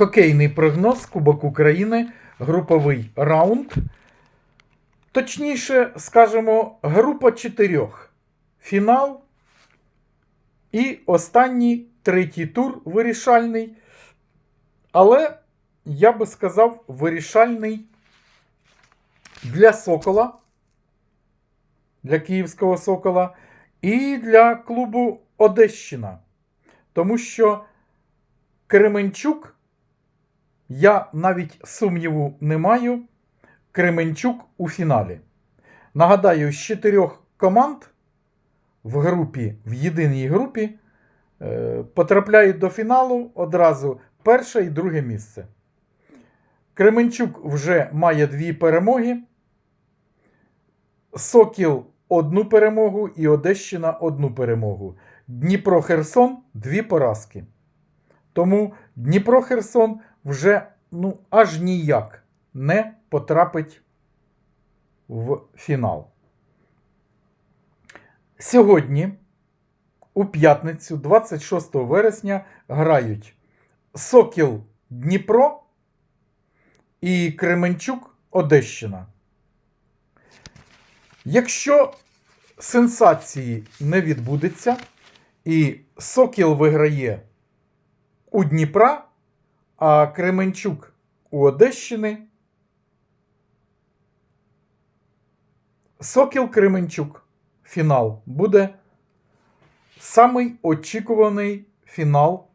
Хокейний прогноз Кубок України, груповий раунд. Точніше, скажемо, група чотирьох. Фінал і останній третій тур вирішальний. Але я би сказав, вирішальний для Сокола, для Київського Сокола і для клубу Одещина. Тому що Кременчук, я навіть сумніву не маю, Кременчук у фіналі. Нагадаю, з чотирьох команд в групі, в єдиній групі, е, потрапляють до фіналу одразу перше і друге місце. Кременчук вже має дві перемоги. Сокіл одну перемогу і Одещина одну перемогу. Дніпро Херсон дві поразки. Тому Дніпро Херсон вже ну, аж ніяк не потрапить в фінал. Сьогодні, у п'ятницю, 26 вересня, грають Сокіл Дніпро і Кременчук Одещина. Якщо сенсації не відбудеться, і Сокіл виграє у Дніпра, а Кременчук у Одещини. Сокіл Кременчук. Фінал буде самий очікуваний фінал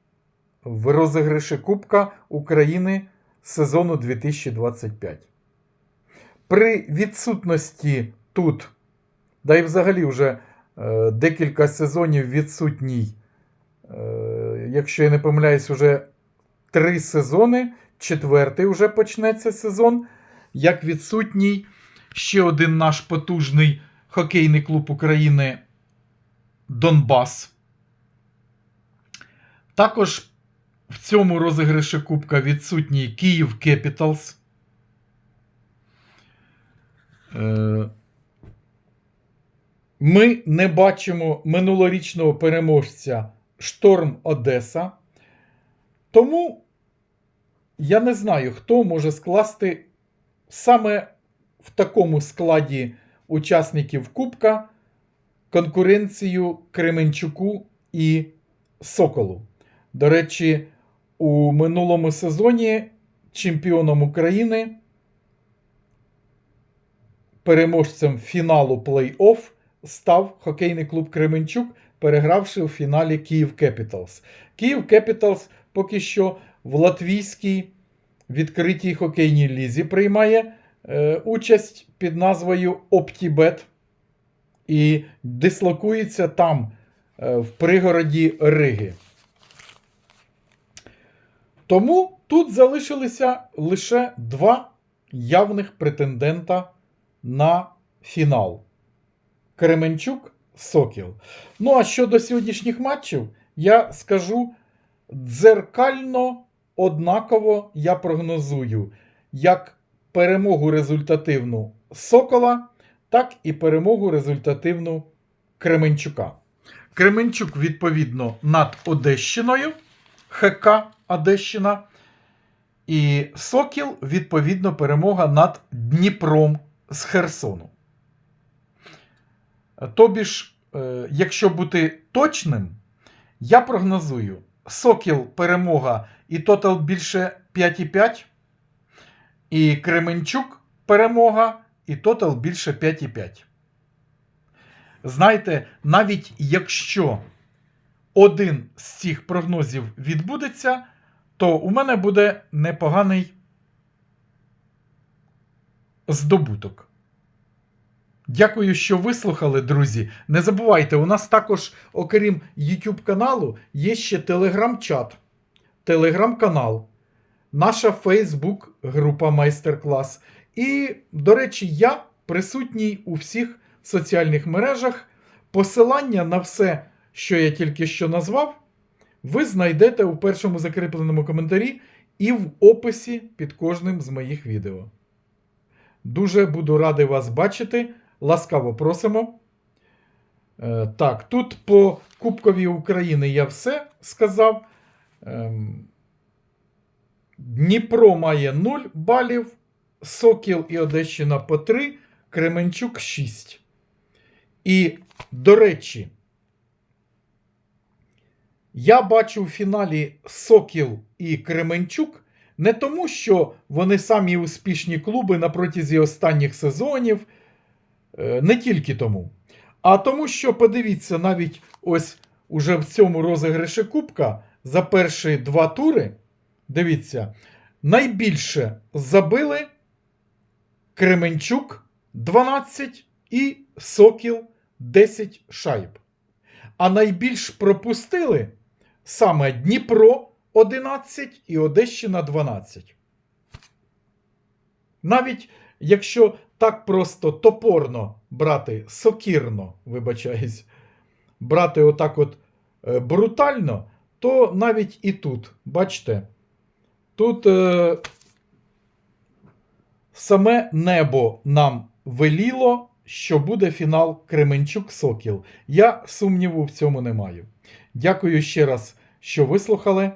в розіграші Кубка України сезону 2025. При відсутності тут, да і взагалі вже е, декілька сезонів відсутній, е, якщо я не помиляюсь, вже три сезони, четвертий вже почнеться сезон, як відсутній ще один наш потужний хокейний клуб України Донбас. Також в цьому розіграші Кубка відсутній Київ Кепіталс. Е, Ми не бачимо минулорічного переможця Шторм Одеса. Тому я не знаю, хто може скласти саме в такому складі учасників Кубка конкуренцію Кременчуку і Соколу. До речі, у минулому сезоні чемпіоном України, переможцем фіналу плей-офф став хокейний клуб Кременчук, перегравши у фіналі Київ Кепіталс. Київ Кепіталс поки що в латвійській відкритій хокейній лізі приймає е, участь під назвою OptiBet і дислокується там, е, в пригороді Риги. Тому тут залишилися лише два явних претендента на фінал: Кременчук Сокіл. Ну а щодо сьогоднішніх матчів, я скажу дзеркально однаково я прогнозую як перемогу результативну Сокола, так і перемогу результативну Кременчука. Кременчук, відповідно, над Одещиною, ХК Одещина. І Сокіл, відповідно, перемога над Дніпром з Херсону. Тобі ж, е, якщо бути точним, я прогнозую Сокіл перемога і тотал більше 5,5. І Кременчук перемога і тотал більше 5,5. Знаєте, навіть якщо один з цих прогнозів відбудеться, то у мене буде непоганий здобуток. Дякую, що вислухали, друзі. Не забувайте, у нас також, окрім YouTube каналу, є ще телеграм-чат, телеграм-канал, наша Facebook група майстер-клас. І, до речі, я присутній у всіх соціальних мережах. Посилання на все, що я тільки що назвав, ви знайдете у першому закріпленому коментарі і в описі під кожним з моїх відео. Дуже буду радий вас бачити. Ласкаво просимо. Е, так, тут по Кубкові України я все сказав. Ем, Дніпро має 0 балів, Сокіл і Одещина по 3, Кременчук 6. І, до речі, я бачу в фіналі Сокіл і Кременчук не тому, що вони самі успішні клуби на протязі останніх сезонів, е, не тільки тому. А тому, що подивіться, навіть ось уже в цьому розіграші Кубка за перші два тури, дивіться, найбільше забили Кременчук 12 і Сокіл 10 шайб. А найбільш пропустили саме Дніпро 11 і Одещина 12. Навіть якщо так просто топорно брати, сокірно, вибачаюсь, брати отак от е, брутально, то навіть і тут, бачите, тут е, саме небо нам веліло, що буде фінал Кременчук-Сокіл. Я сумніву в цьому не маю. Дякую ще раз, що вислухали.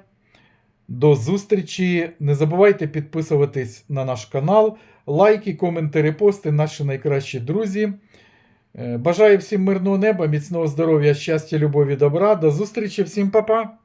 До зустрічі. Не забувайте підписуватись на наш канал. Лайки, коменти, репости, наші найкращі друзі. Е, Бажаю всім мирного неба, міцного здоров'я, щастя, любові, добра. До зустрічі, всім па-па!